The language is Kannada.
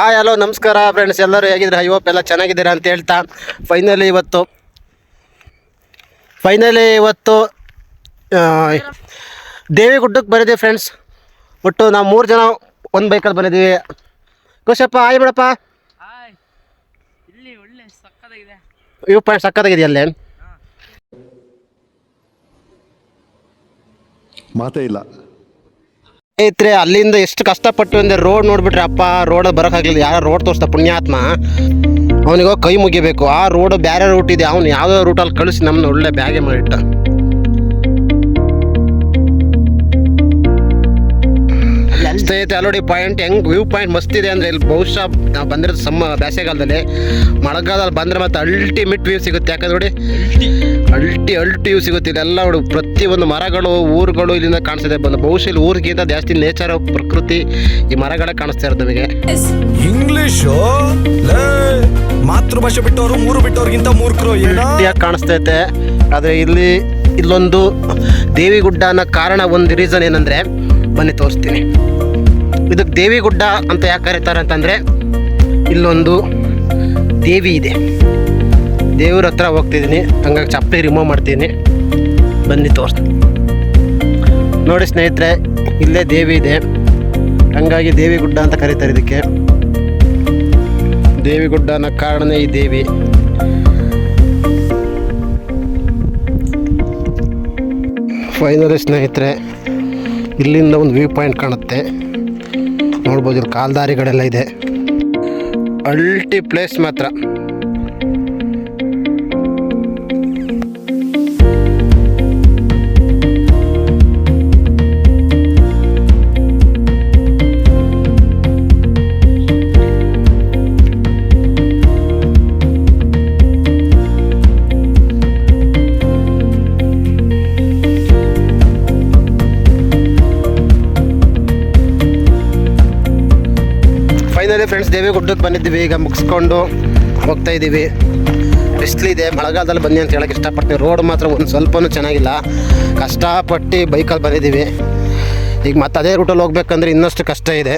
ಹಾಯ್ ಹಲೋ ನಮಸ್ಕಾರ ಫ್ರೆಂಡ್ಸ್ ಎಲ್ಲರೂ ಹೇಗಿದ್ರೆ ಐ ಹೋಪ್ ಎಲ್ಲ ಚೆನ್ನಾಗಿದ್ದೀರಾ ಅಂತ ಹೇಳ್ತಾ ಫೈನಲಿ ಇವತ್ತು ಫೈನಲಿ ಇವತ್ತು ದೇವಿ ಗುಡ್ಡಕ್ಕೆ ಬಂದಿದ್ದೀವಿ ಫ್ರೆಂಡ್ಸ್ ಒಟ್ಟು ನಾವು ಮೂರು ಜನ ಒಂದು ಬೈಕಲ್ಲಿ ಬಂದಿದ್ದೀವಿ. ಖುಷಪ್ಪ ಆಯ್ ಬಿಡಪ್ಪ. ಹಾಯ್ ಇಲ್ಲಿ ಒಳ್ಳೆ ಸಕ್ಕತ್ತಾಗಿದೆ. ವ್ಯೂ ಪಾಯಿಂಟ್ ಸಕ್ಕತ್ತಾಗಿದೆ ಅಲ್ಲೇ ಮಾತೇ ಇಲ್ಲ. ಸ್ನೇಹಿತರೆ ಅಲ್ಲಿಂದ ಎಷ್ಟು ಕಷ್ಟಪಟ್ಟು ಅಂದರೆ ರೋಡ್ ನೋಡ್ಬಿಟ್ರೆ ಅಪ್ಪ ರೋಡ್ ಬರೋಕ್ಕಾಗಲಿಲ್ಲ ಯಾರೋ ರೋಡ್ ತೋರಿಸ್ದ ಪುಣ್ಯಾತ್ಮ, ಅವನಿಗೋ ಕೈ ಮುಗಿಬೇಕು. ಆ ರೋಡ್ ಬೇರೆ ರೂಟ್ ಇದೆ, ಅವ್ನು ಯಾವುದೋ ರೂಟಲ್ಲಿ ಕಳಿಸಿ ನಮ್ಮನ್ನ ಒಳ್ಳೆ ಬ್ಯಾಗೆ ಮಾಡಿಟ್ಟ. ಸ್ನೇಹಿತರೆ ಆಲ್ರೆಡಿ ಪಾಯಿಂಟ್ ಹೆಂಗೆ ವ್ಯೂ ಪಾಯಿಂಟ್ ಮಸ್ತ್ ಇದೆ ಅಂದರೆ ಇಲ್ಲಿ ಬಹುಶಃ ನಾವು ಬಂದಿರೋದು ಸಮ್ಮ ಬೇಸಿಗೆಗಾಲದಲ್ಲಿ ಮಳೆಗಾಲದಲ್ಲಿ ಬಂದರೆ ಮತ್ತೆ ಅಲ್ಟಿಮೇಟ್ ವ್ಯೂ ಸಿಗುತ್ತೆ. ಯಾಕಂದ್ರೆ ನೋಡಿ ಅಲ್ಟಿ ಅಲ್ಟಿ ವ್ಯೂ ಸಿಗುತ್ತೆ. ಇದೆಲ್ಲ ನೋಡಿ ಪ್ರತಿಯೊಂದು ಮರಗಳು ಊರುಗಳು ಇಲ್ಲಿಂದ ಕಾಣಿಸ್ತಿದೆ. ಬಂದು ಬಹುಶಃ ಇಲ್ಲಿ ಊರಿಗಿಂತ ಜಾಸ್ತಿ ನೇಚರ್ ಪ್ರಕೃತಿ ಈ ಮರಗಳೇ ಕಾಣಿಸ್ತಾ ಇರೋದು ನಮಗೆ. ಇಂಗ್ಲಿಷು ಮಾತೃಭಾಷೆ ಬಿಟ್ಟವರು ಮೂರು ಬಿಟ್ಟವ್ರಿಗಿಂತ ಮೂರ್ಖರು ಏನ? ಕಾಣಿಸ್ತಾ ಕಾಣಿಸ್ತೈತೆ ಆದರೆ ಇಲ್ಲಿ ಇಲ್ಲೊಂದು ದೇವಿಗುಡ್ಡ ಅನ್ನೋ ಕಾರಣ ಒಂದು ರೀಸನ್ ಏನಂದರೆ ಬನ್ನಿ ತೋರಿಸ್ತೀನಿ. ದೇವಿಗುಡ್ಡ ಅಂತ ಯಾಕೆ ಕರೀತಾರೆ ಅಂತಂದರೆ ಇಲ್ಲೊಂದು ದೇವಿ ಇದೆ. ದೇವ್ರ ಹತ್ರ ಹೋಗ್ತಿದ್ದೀನಿ. ಹಂಗಾಗಿ ಚಪ್ಪಲಿ ರಿಮೂವ್ ಮಾಡ್ತೀನಿ. ಬನ್ನಿ ತೋರಿಸ್ತೀನಿ. ನೋಡಿ ಸ್ನೇಹಿತರೆ, ಇಲ್ಲೇ ದೇವಿ ಇದೆ. ಹಂಗಾಗಿ ದೇವಿ ಗುಡ್ಡ ಅಂತ ಕರೀತಾರೆ ಇದಕ್ಕೆ. ದೇವಿಗುಡ್ಡ ಅನ್ನೋ ಕಾರಣನೇ ಈ ದೇವಿ. ಫೈನಲಿ ಸ್ನೇಹಿತರೆ, ಇಲ್ಲಿಂದ ಒಂದು ವ್ಯೂ ಪಾಯಿಂಟ್ ಕಾಣುತ್ತೆ. ನೋಡ್ಬೋದು ಇಲ್ಲಿ ಕಾಲ್ದಾರಿಗಳೆಲ್ಲ ಇದೆ. ಅಲ್ಟಿ ಪ್ಲೇಸ್ ಮಾತ್ರ. ಫ್ರೆಂಡ್ಸ್ ದೇವಿಗುಡ್ಡಕ್ಕೆ ಬಂದಿದ್ದೀವಿ. ಈಗ ಮುಗಿಸ್ಕೊಂಡು ಹೋಗ್ತಾ ಇದ್ದೀವಿ. ಬಿಸಿಲಿದೆ ಮಳೆಗಾಲದಲ್ಲಿ ಬನ್ನಿ ಅಂತ ಹೇಳಕ್ಕೆ ಇಷ್ಟಪಡ್ತೀವಿ ರೋಡ್ ಮಾತ್ರ ಒಂದು ಸ್ವಲ್ಪನೂ ಚೆನ್ನಾಗಿಲ್ಲ. ಕಷ್ಟಪಟ್ಟು ಬೈಕಲ್ಲಿ ಬಂದಿದ್ದೀವಿ. ಈಗ ಮತ್ತೆ ಅದೇ ರೂಟಲ್ಲಿ ಹೋಗ್ಬೇಕಂದ್ರೆ ಇನ್ನಷ್ಟು ಕಷ್ಟ ಇದೆ.